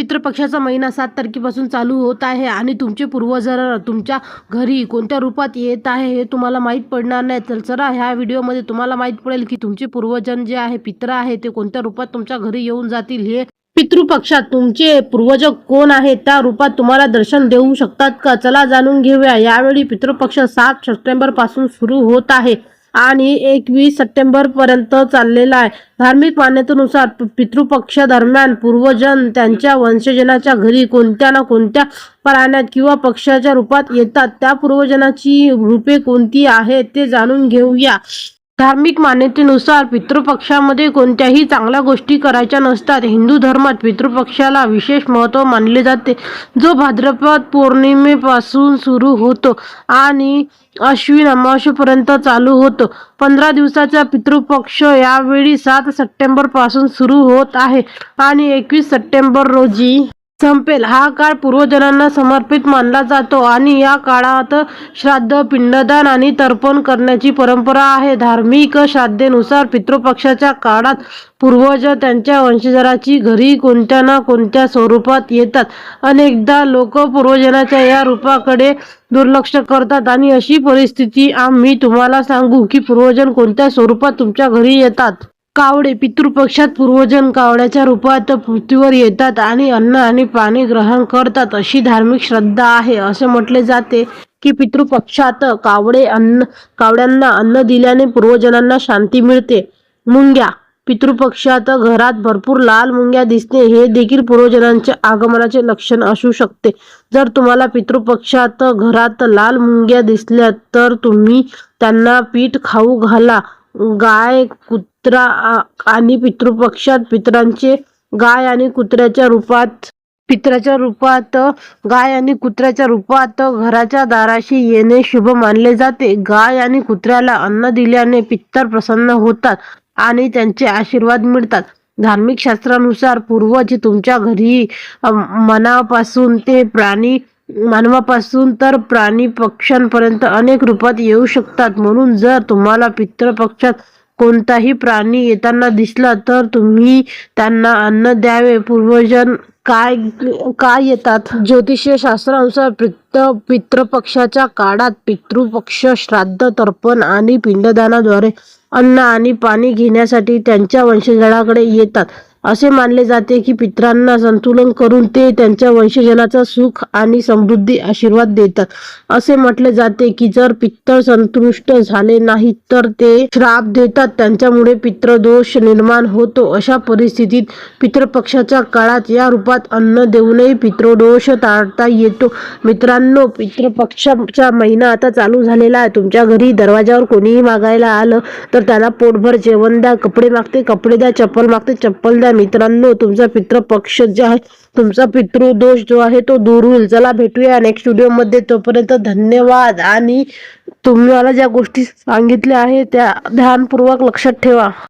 पितृपक्षाचा महिना सात तारखेपासून चालू होत आहे आणि तुमचे पूर्वज तुमच्या घरी कोणत्या रूपात येत आहे हे तुम्हाला माहीत पडणार नाही. तर चला ह्या व्हिडिओमध्ये तुम्हाला माहीत पडेल की तुमचे पूर्वजन जे आहे पित्र आहे ते कोणत्या रूपात तुमच्या घरी येऊन जातील हे पितृपक्षात तुमचे पूर्वज कोण आहेत त्या रूपात तुम्हाला दर्शन देऊ शकतात का? चला जाणून घेऊया. यावेळी पितृपक्ष सात सप्टेंबरपासून सुरू होत आहे. आणि एकवीस सप्टेंबर पर्यंत चाललेला आहे. धार्मिक मान्यतेनुसार पि- पितृपक्ष दरम्यान पूर्वजन त्यांच्या वंशजनाच्या घरी कोणत्या ना कोणत्या प्राण्यात किंवा पक्षाच्या रूपात येतात त्या पूर्वजनाची रूपे कोणती आहेत ते जाणून घेऊया. धार्मिक मान्यतेनुसार पितृपक्षामध्ये कोणत्याही चांगल्या गोष्टी करायच्या नसतात. हिंदू धर्मात पितृपक्षाला विशेष महत्त्व मानले जाते. जो भाद्रपद पौर्णिमेपासून सुरू होतो आणि अश्विन अमावस्येपर्यंत चालू होतो. पंधरा दिवसाचा पितृपक्ष यावेळी सात सप्टेंबरपासून सुरू होत आहे आणि एकवीस सप्टेंबर रोजी संपेल. हा काळ पूर्वजनांना समर्पित मानला जातो आणि या काळात श्राद्ध पिंडदान आणि तर्पण करण्याची परंपरा आहे. धार्मिक श्राद्धेनुसार पितृपक्षाच्या काळात पूर्वज त्यांच्या वंशजराची घरी कोणत्या ना कोणत्या स्वरूपात येतात. अनेकदा लोक पूर्वजनाच्या या रूपाकडे दुर्लक्ष करतात आणि अशी परिस्थिती आम्ही तुम्हाला सांगू की पूर्वजन कोणत्या स्वरूपात तुमच्या घरी येतात. कावडे पितृपक्षात पूर्वजन कावड्याच्या रूपात पृथ्वीवर येतात आणि अन्न आणि पाणी ग्रहण करतात अशी धार्मिक श्रद्धा आहे. असे म्हटले जाते की पितृपक्षात कावडे अन्न कावड्यांना अन्न दिल्याने पूर्वजनांना शांती मिळते. मुंग्या पितृपक्षात घरात भरपूर लाल मुंग्या दिसणे हे देखील पूर्वजनांच्या आगमनाचे लक्षण असू शकते. जर तुम्हाला पितृपक्षात घरात लाल मुंग्या दिसल्या तर तुम्ही त्यांना पीठ खाऊ घाला. गाय कुत आ- आणि पितृपक्षात पित्रांचे गाय आणि कुत्र्याच्या रूपात पितराच्या रूपात गाय आणि कुत्र्याच्या रूपात घराच्या दाराशी येणे शुभ मानले जाते. गाय आणि कुत्र्याला अन्न दिल्याने पित्तर प्रसन्न होतात आणि त्यांचे आशीर्वाद मिळतात. धार्मिक शास्त्रानुसार पूर्वज तुमच्या घरी मनापासून ते प्राणी मानवापासून तर प्राणी पक्ष्यांपर्यंत अनेक रूपात येऊ शकतात. म्हणून जर तुम्हाला पितृपक्षात कोणताही प्राणी येताना दिसला तर तुम्ही त्यांना अन्न द्यावे. पूर्वजन काय काय येतात? ज्योतिषीय शास्त्रानुसार पित्र पितृपक्षाच्या काळात पितृपक्ष श्राद्ध तर्पण आणि पिंडदानाद्वारे अन्न आणि पाणी घेण्यासाठी त्यांच्या वंशजळाकडे येतात. असे मानले जाते की पित्रांना संतुलन करून ते त्यांच्या वंशजनाचा सुख आणि समृद्धी आशीर्वाद देतात. असे म्हटले जाते की जर पित्तर संतुष्ट झाले नाही तर ते श्राप देतात. त्यांच्यामुळे पितृदोष निर्माण होतो. अशा परिस्थितीत पितृपक्षाच्या काळात या रूपात अन्न देऊनही पितृदोष टाळता येतो. मित्रांनो पितृपक्षाचा महिना आता चालू झालेला आहे. तुमच्या घरी दरवाजावर कोणीही मागायला आलं तर त्याला पोटभर जेवण द्या कपडे मागते कपडे द्या चप्पल मागते चप्पल द्या. मित्रांनो तुमचा पितृपक्ष जे आहे तुमचा पितृदोष जो आहे तो दूर होईल. चला भेटूया नेक्स्ट व्हिडिओमध्ये तोपर्यंत धन्यवाद. आणि तुम्हाला ज्या गोष्टी सांगितल्या आहे त्या ध्यानपूर्वक लक्षात ठेवा.